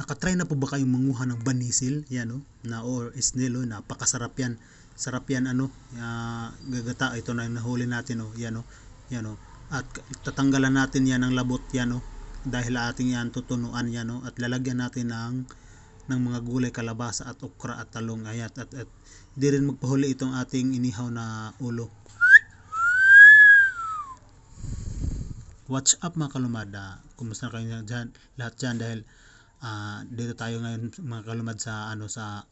Nakatry na po ba kayong manguha ng banisil? Yan o, na or snail o, napakasarap yan. Sarap yan ano, ah, gagata ito na yung nahuli natin o, yan o, yan o. At tatanggalan natin yan ng labot yan o, dahil ating yan tutunuan yan o, at lalagyan natin ng ng mga gulay, kalabasa at okra at talong ayat at, at di rin magpahuli itong ating inihaw na ulo. Watch up mga kalumada. Kumusta kayo dyan, lahat dyan dahil ah, dito tayo ngayon mga kalumad sa ano sa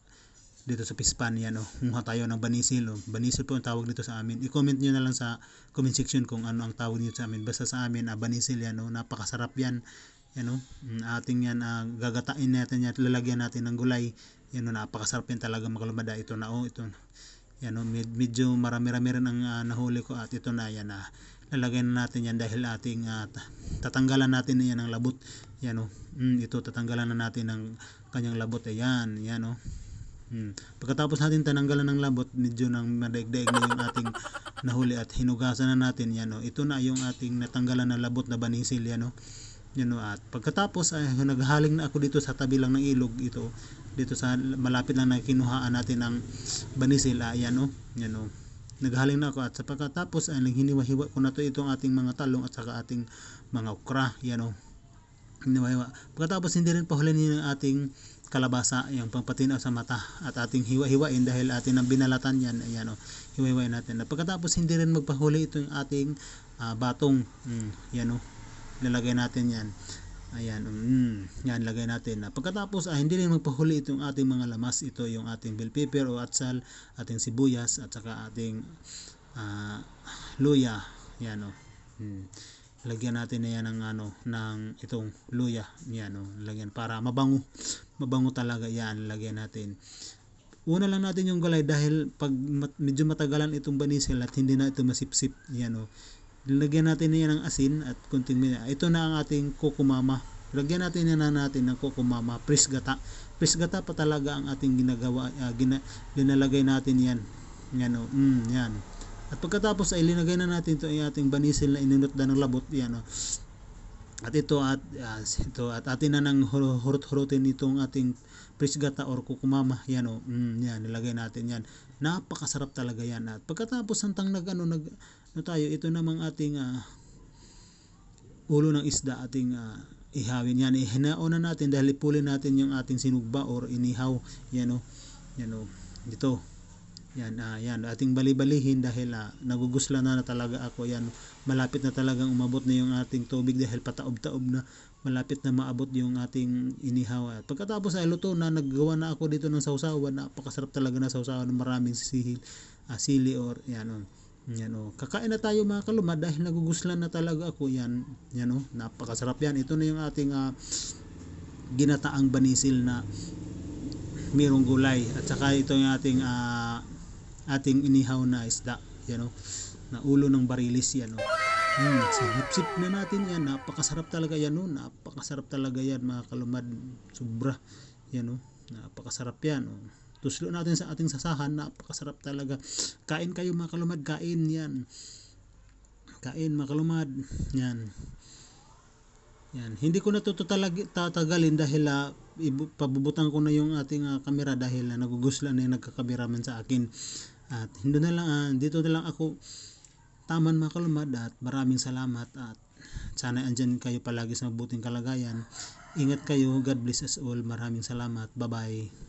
dito sa Pispan yan oh. Kumuha tayo ng banisil oh. Banisil po ang tawag dito sa amin. I-comment niyo na lang sa comment section kung ano ang tawag niyo sa amin. Basta sa amin ah, banisil yan oh. Napakasarap yan. Yan oh. Mm, Ating yan ah, gagatain natin yan lalagyan natin ng gulay. Yan oh, napakasarap yan talaga mga kalumada. Ito na oh, ito. Yan oh, med- medyo marami-rami rin ang ah, nahuli ko at ito na yan ah. Lalagyan na natin yan dahil ating ta- tatanggalan natin na yan ng labot. Yan oh. Mm, ito tatanggalan na natin ng kanyang labot. Ayan, yan oh. Hmm. Pagkatapos natin tananggalan ng labot, medyo nang madaigdaig na yung ating nahuli at hinugasan na natin yan. Oh. Ito na yung ating natanggalan ng labot na banisil yan. Oh. Yan, oh. At pagkatapos ay naghaling na ako dito sa tabi lang ng ilog ito. Dito sa malapit lang na kinuhaan natin ng banisil. Ah, yan oh. Yan oh. Naghaling na ako at sa pagkatapos ay naghiniwa-hiwa ko na to itong ating mga talong at saka ating mga okra. Yan oh. Hiniwa-hiwa. Pagkatapos hindi rin pahulin yung ating kalabasa, yung pampatinaw sa mata at ating hiwa-hiwain dahil atin ang binalatan yan, ayan o, hiwa-hiwain natin. At pagkatapos hindi rin magpahuli ito yung ating ah, batong, mm, yan o, lalagay natin yan. Ayan, mm, yan, lagay natin. At pagkatapos, ah, hindi rin magpahuli itong ating mga lamas. Ito yung ating bell pepper o atsal, ating sibuyas, at saka ating ah, luya. Yan o. Mm. Lagyan natin na yan ng ano, ng itong luya. Yan o, lagyan para mabango. Mabango talaga yan, lagyan natin. Una lang natin yung gulay dahil pag mat- medyo matagalan itong banisil at hindi na ito masipsip. Yan o. Lagyan natin na yan ng asin at kunting mina. Ito na ang ating kukumama. Lagyan natin na natin ng kukumama. Prisgata. Prisgata pa talaga ang ating ginagawa. ah, gina, linalagay natin yan. Yan o. Mm, yan. At pagkatapos ay linagay na natin ito ay ating banisil na ininot na ng labot. Yan o. At ito at ah, ito at atin na nang hur- hurot-hurutin itong ating prisgata or kukumama. Yan o. Mm, yan nilagay natin yan. Napakasarap talaga yan. At pagkatapos hantang nag ano nag ano tayo ito namang ating ah, ulo ng isda ating ah, ihawin yan. Ihinaon na natin dahil ipulin natin yung ating sinugba or inihaw. Yan o. Yan o. Dito. Yan, ah, yan, ating bali-balihin dahil ah, nagugusla na, na talaga ako. Yan, malapit na talagang umabot na yung ating tubig dahil pataob-taob na malapit na maabot yung ating inihaw. At pagkatapos ay luto na, naggawa na ako dito ng sausawan. Napakasarap talaga na sausawan ng maraming sihil, ah, sili or yan o. Yan o. Kakain na tayo mga kaluma dahil naguguslan na talaga ako. Yan, yan o. Napakasarap yan. Ito na yung ating ah, ginataang banisil na mayroong gulay. At saka ito yung ating ah, ating inihaw na isda. Yan o na ulo ng barilis yan o hmm, sinipsip na natin yan napakasarap talaga yan o napakasarap talaga yan mga kalumad sobra. Yan o napakasarap yan o tuslo natin sa ating sasahan napakasarap talaga kain kayo mga kalumad kain yan kain mga kalumad yan yan. Hindi ko na to tatagalin dahil ah, ibu- pabubutan ko na yung ating ah, kamera dahil uh, nagugusla na yung nagkakameraman sa akin. At hindi na lang, ah, dito na lang ako taman mga kalumad at maraming salamat at sana andyan kayo palagi sa mabuting kalagayan. Ingat kayo. God bless us all. Maraming salamat. Bye-bye.